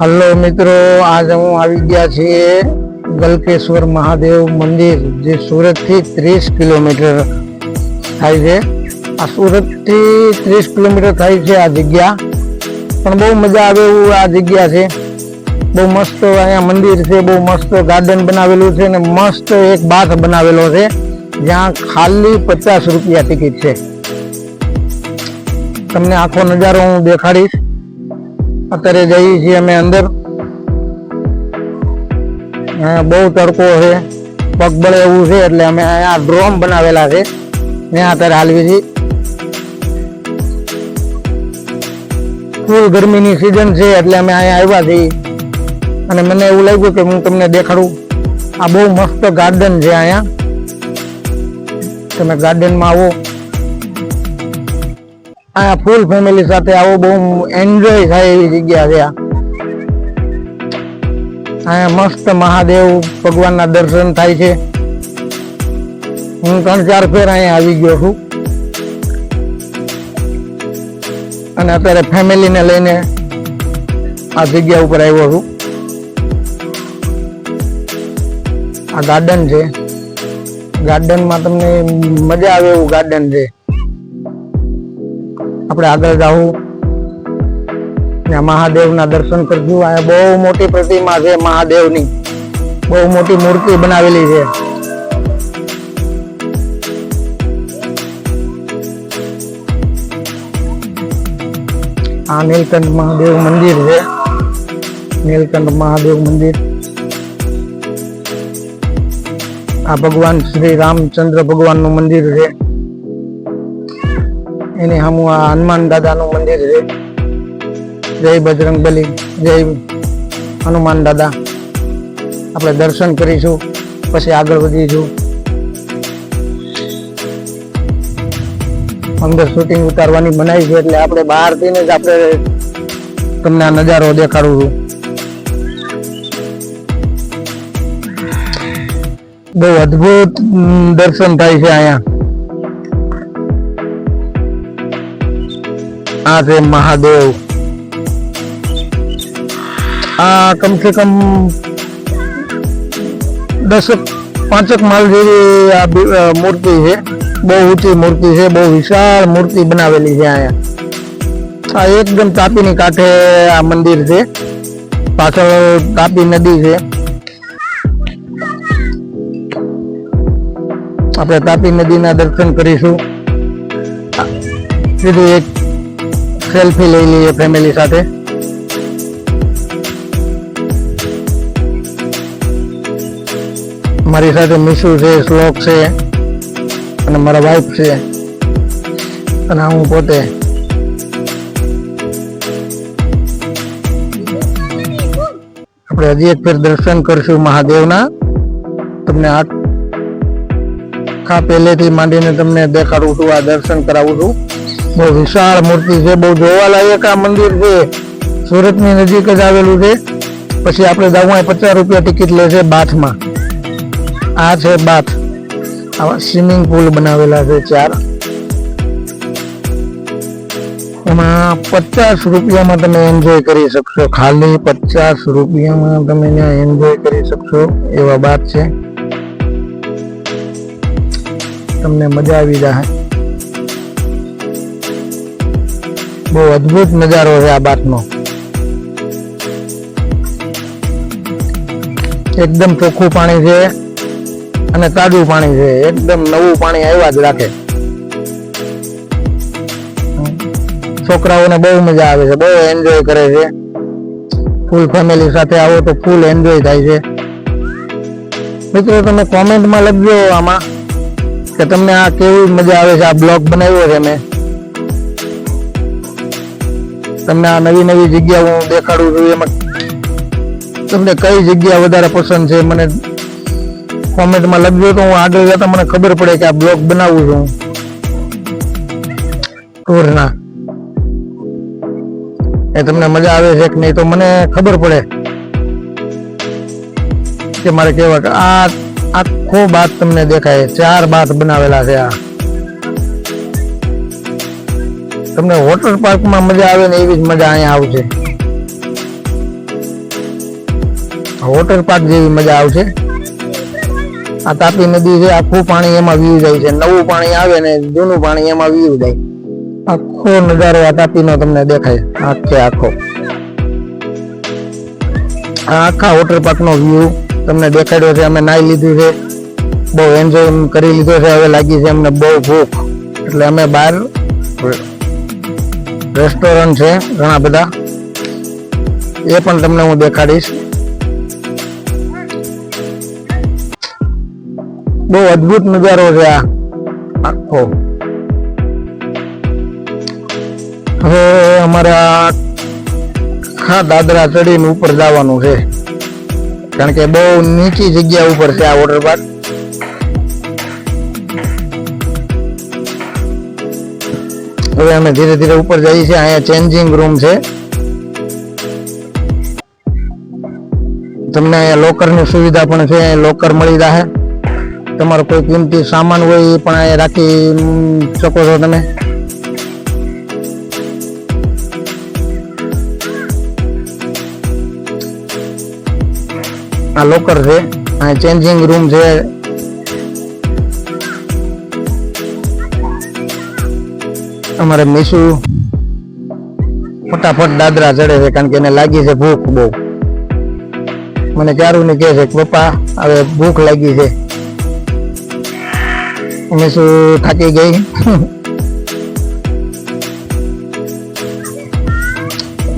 Hello મિત્રો, આજ હું આવી ગયા છીએ ગલકેશ્વર મહાદેવ મંદિર, જે સુરતથી ત્રીસ કિલોમીટર થાય છે. આ સુરતથી ત્રીસ કિલોમીટર થાય છે આ જગ્યા. પણ બહુ મજા આવે એવું આ જગ્યા છે. બહુ મસ્ત અહીંયા મંદિર છે, બહુ મસ્ત ગાર્ડન બનાવેલું છે અને મસ્ત એક બાથ બનાવેલો છે. જ્યાં ખાલી પચાસ રૂપિયા ટિકિટ છે. તમને આખો નજારો હું દેખાડીશ. અત્યારે જઈએ છીએ અમે અંદર. બહુ તડકો છે. પગ બળે એવું છે એટલે અમે અહીંયા ડ્રોમ બનાવેલા છે. ત્યાં અત્યારે હાલવી છીએ ફૂલ ગરમીની સિઝન છે એટલે અમે અહીંયા આવ્યા છીએ. અને મને એવું લાગ્યું કે હું તમને દેખાડું. આ બહુ મસ્ત ગાર્ડન છે અહીંયા. તમે ગાર્ડનમાં આવો. અહીંયા ફૂલ ફેમિલી સાથે આવો બહુ એન્જોય થાય એવી જગ્યા છે અહીંયા મસ્ત મહાદેવ ભગવાનના દર્શન થાય છે. હું ત્રણ ચાર ફેર અહીંયા આવી ગયો છું. અને અત્યારે ફેમિલીને લઈને આ જગ્યા ઉપર આવ્યો છું. આ ગાર્ડન છે. ગાર્ડનમાં તમને મજા આવે એવું ગાર્ડન છે. આપણે આગળ જાવું ત્યાં મહાદેવના દર્શન કરશું આ બહુ મોટી પ્રતિમા છે મહાદેવની. બહુ મોટી મૂર્તિ બનાવેલી છે. આ નીલકંઠ મહાદેવ મંદિર છે. નીલકંઠ મહાદેવ મંદિર. આ ભગવાન શ્રી રામચંદ્ર ભગવાનનું મંદિર છે. એની સામું આ હનુમાન દાદાનું મંદિર છે. જય બજરંગ બલી, જય હનુમાન દાદા. આપણે દર્શન કરીશું, પછી આગળ વધીશું. અંદર શૂટિંગ ઉતારવાની બનાવી છે એટલે આપણે બહારથી જ આપણે તમને આ નજારો દેખાડું છું. બહુ અદ્ભુત દર્શન થાય છે અહીંયા. આ છે મહાદેવ આ કમસે કમ દસક પાંચક માલ જેવી આ બી- અ, મૂર્તિ છે બહુ ઊંચી મૂર્તિ છે બહુ વિશાળ મૂર્તિ બનાવેલી છે અહીંયા આ એકદમ તાપીની કાંઠે આ મંદિર છે પાછળ તાપી નદી છે આપણે તાપી નદીના દર્શન કરીશું સીધી એક સેલ્ફી લઈ લઈએ ફેમિલી સાથે. મારી સાથે મિસુ છે, શ્લોક છે, અને મારા વાઈફ છે, અને હું પોતે. આપણે હજી એક ફેર દર્શન કરશું મહાદેવના. તમને આ પહેલેથી માંડીને તમને દેખાડું છું, આ દર્શન કરાવું છું. બહુ વિશાળ મૂર્તિ છે, બહુ જોવાલાયક આ મંદિર છે. સુરતની નજીક જ આવેલું છે. પછી આપણે જવું પચાસ રૂપિયા ટિકિટ લે છે બાથમાં. આ છે બાથ. આવા સ્વિમિંગ પુલ બનાવેલા છે ચાર. એમાં પચાસ રૂપિયામાં તમે એન્જોય કરી શકશો. ખાલી પચાસ રૂપિયામાં તમે ત્યાં એન્જોય કરી શકશો. એવા બાત છે. તમને મજા આવી જાય. બહુ અદ્ભુત નજારો છે આ બાટનો એકદમ ચોખ્ખું પાણી છે અને તાજું પાણી છે. એકદમ નવું પાણી આવ્યા જ રાખે. છોકરાઓને બહુ મજા આવે છે, બહુ એન્જોય કરે છે. ફૂલ ફેમિલી સાથે આવો તો ફૂલ એન્જોય થાય છે. મિત્રો, તમે કોમેન્ટમાં લખજો આમાં કે તમને આ કેવી મજા આવે છે, આ બ્લોગ બનાવ્યો છે મેં. તમને આ નવી નવી જગ્યા હું દેખાડું છું, એમાં તમને કઈ જગ્યા વધારે પસંદ છે, મને કોમેન્ટમાં લખજો તો હું આગળ જતા મને ખબર પડે કે આ બ્લોગ બનાવું છું. ટૂરના. એ તમને મજા આવે છે કે નહીં તો મને ખબર પડે કે મારે કેવા આ આખો બાત તમને દેખાય ચાર બાત બનાવેલા છે આ. તમને વોટર પાર્કમાં મજા આવે ને એવી જ મજા અહીંયા આવશે. વોટર પાર્ક જેવી મજા આવશે. આ તાપી નદી છે, આખું પાણી એમાં વીવ જાય છે. નવું પાણી આવે ને જૂનું પાણી એમાં વીવ જાય. આખો નજારો આ તાપીનો તમને દેખાય. આખે આખો. આખા વોટર પાર્ક નો વ્યૂ તમને દેખાડ્યો છે, અમે નાઈ લીધું છે. બહુ એન્જોય કરી લીધો છે, હવે લાગી છે અમને બહુ ભૂખ. એટલે અમે બહાર રેસ્ટોરન્ટ છે ઘણા બધા. એ પણ તમને હું દેખાડીશ. બહુ અદભુત નજારો છે આ. આખો. હવે અમારે આખા દાદરા ચડીને ઉપર જવાનું છે. કારણ કે બહુ નીચી જગ્યા ઉપર છે આ વોટર પાર્ક હવે અમે ધીરે ધીરે ઉપર જઈએ છીએ. અહીંયા ચેન્જિંગ રૂમ છે. તમને અહીંયા લોકરની સુવિધા પણ છે. અહીંયા લોકર મળી રહે તમારો કોઈ કિંમતી સામાન હોય એ પણ અહીંયા રાખી શકો છો તમે. આ લોકર છે. આ ચેન્જિંગ રૂમ છે. અમારે મીસુ ફટાફટ દાદરા ચડે છે કારણ કે એને લાગી છે ભૂખ બહુ. મને ક્યારું ને કહે છે કે, પપ્પા, હવે ભૂખ લાગી છે. મીસુ થાકી ગઈ.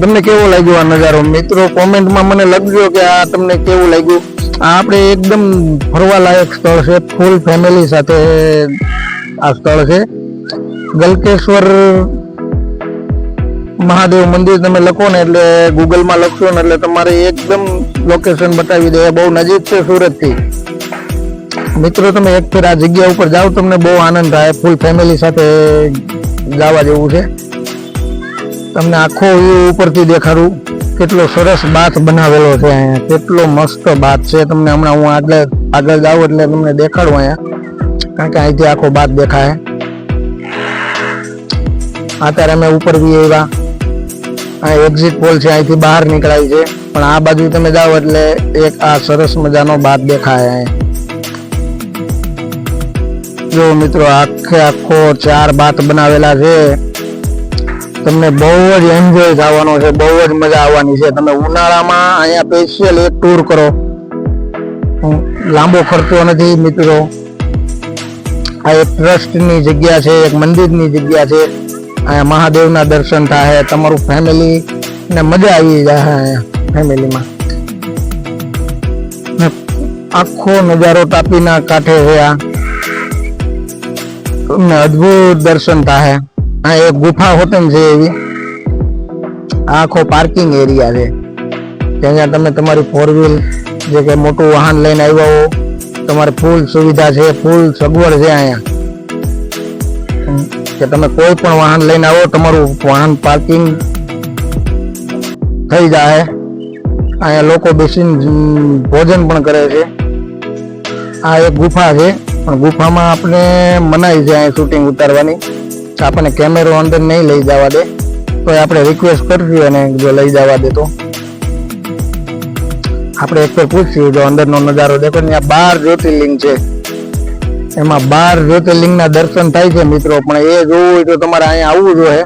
તમને કેવો લાગ્યો આ નજારો? મિત્રો, કોમેન્ટમાં મને લખજો કે આ તમને કેવું લાગ્યું. આ આપણે એકદમ ફરવા લાયક સ્થળ છે, ફૂલ ફેમિલી સાથે આ સ્થળ છે. ગલકેશ્વર મહાદેવ મંદિર તમે લખો ને એટલે ગૂગલમાં લખશો ને એટલે તમારે એકદમ લોકેશન બતાવી દે. બહુ નજીક છે સુરતથી. મિત્રો, તમે એક ફેર આ જગ્યા ઉપર જાઓ, તમને બહુ આનંદ થાય. ફૂલ ફેમિલી સાથે જવા જેવું છે. તમને આખો વ્યૂ ઉપરથી દેખાડું. કેટલો સરસ બાથ બનાવેલો છે અહીંયા. કેટલો મસ્ત બાથ છે. તમને હમણાં હું આગળ આગળ જાઉં એટલે તમને દેખાડું અહીંયા. કારણ કે અહીંથી આખો બાથ દેખાય. અત્યારે અમે ઉપર બી આવ્યા. આ એક્ઝિટ પોલ છે, અહીંથી બહાર નીકળાય છે. પણ આ બાજુ તમે જાઓ એટલે એક આ સરસ મજાનો બાદ દેખાય અહીં. જો મિત્રો, આખે આખો ચાર બાત બનાવેલા છે. તમને બહુ જ એન્જોય થવાનો છે, બહુ જ મજા આવવાની છે. તમે ઉનાળામાં અહીંયા સ્પેશિયલ એક ટૂર કરો. લાંબો ખર્ચો નથી, મિત્રો. આ એક ટ્રસ્ટની જગ્યા છે, એક મંદિરની જગ્યા છે. અહીંયા મહાદેવના દર્શન થાય તમારું ફેમિલી ને મજા આવી જાય અહીંયા ફેમિલીમાં ને આખો નજારો તાપીના કાંઠે છે આ. તમને અદ્ભુત દર્શન થાય. આ એક ગુફા હોટલ છે એવી. આ આખો પાર્કિંગ એરિયા છે. ત્યાં તમે તમારી ફોર વ્હીલ જે કે મોટું વાહન લઈને આવ્યા હો તમારે ફૂલ સુવિધા છે ફૂલ સગવડ છે અહીંયા. હમ, કે તમે કોઈ પણ વાહન લઈને આવો, તમારું વાહન પાર્કિંગ થઈ જાય. અહીંયા લોકો બેસીને ભોજન પણ કરે છે. આ એક ગુફા છે, પણ ગુફામાં આપણે મનાઈ છે અહીંયા શૂટિંગ ઉતારવાની. આપણને કેમેરો અંદર નહીં લઈ જવા દે. તો આપણે રિક્વેસ્ટ કરશું અને જો લઈ જવા દે તો. આપણે એક તો પૂછ્યું, જો અંદરનો નજારો દેખો ને, આ બાર જ્યોતિર્લિંગ છે. એમાં બાર જ્યોતિર્લિંગના દર્શન થાય છે મિત્રો, પણ એ જોવું હોય તો તમારે અહીંયા આવવું જોઈએ.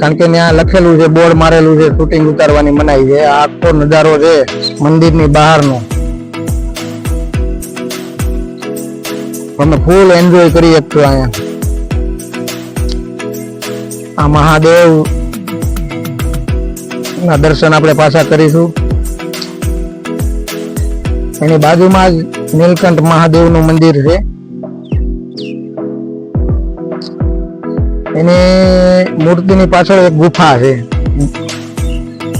કારણ કે ત્યાં લખેલું છે, બોર્ડ મારેલું છે શૂટિંગ ઉતારવાની મનાઈ છે. આખો નજારો છે મંદિરની બહારનો. તમે ફૂલ એન્જોય કરી શકશો અહીંયા. આ મહાદેવ ના દર્શન આપણે પાછા કરીશું. એની બાજુમાં જ નીલકંઠ મહાદેવનું મંદિર છે. એની મૂર્તિની પાછળ એક ગુફા છે.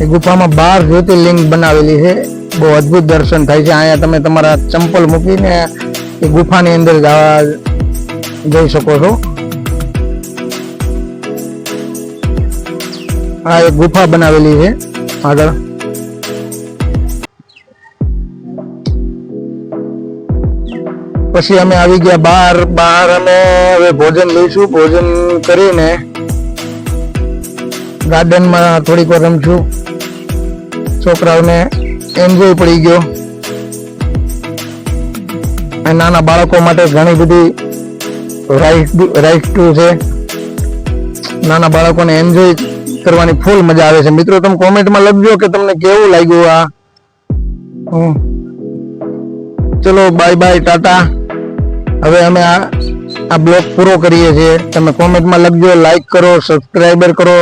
એ ગુફામાં બાર જ્યોતિર્લિંગ બનાવેલી છે. બહુ અદ્ભુત દર્શન થાય છે. અહીંયા તમે તમારા ચંપલ મૂકીને એ ગુફાની અંદર જઈ શકો છો. આ એક ગુફા બનાવેલી છે આગળ. પછી અમે આવી ગયા બહાર બહાર અમે હવે ભોજન લઈશું. ભોજન કરીને ગાર્ડનમાં થોડીક વાર રમશું. છોકરાઓને એન્જોય પડી ગયો. અને નાના બાળકો માટે ઘણી બધી રાઈટ રાઈડ ટુ છે. નાના બાળકોને એન્જોય કરવાની ફૂલ મજા આવે છે. મિત્રો, તમે કોમેન્ટમાં લખજો કે તમને કેવું લાગ્યું આ. ચલો બાય બાય ટાટા. હવે અમે આ આ બ્લોગ પૂરો કરીએ છીએ. તમે કોમેન્ટમાં લખજો લાઈક કરો સબસ્ક્રાઈબર કરો.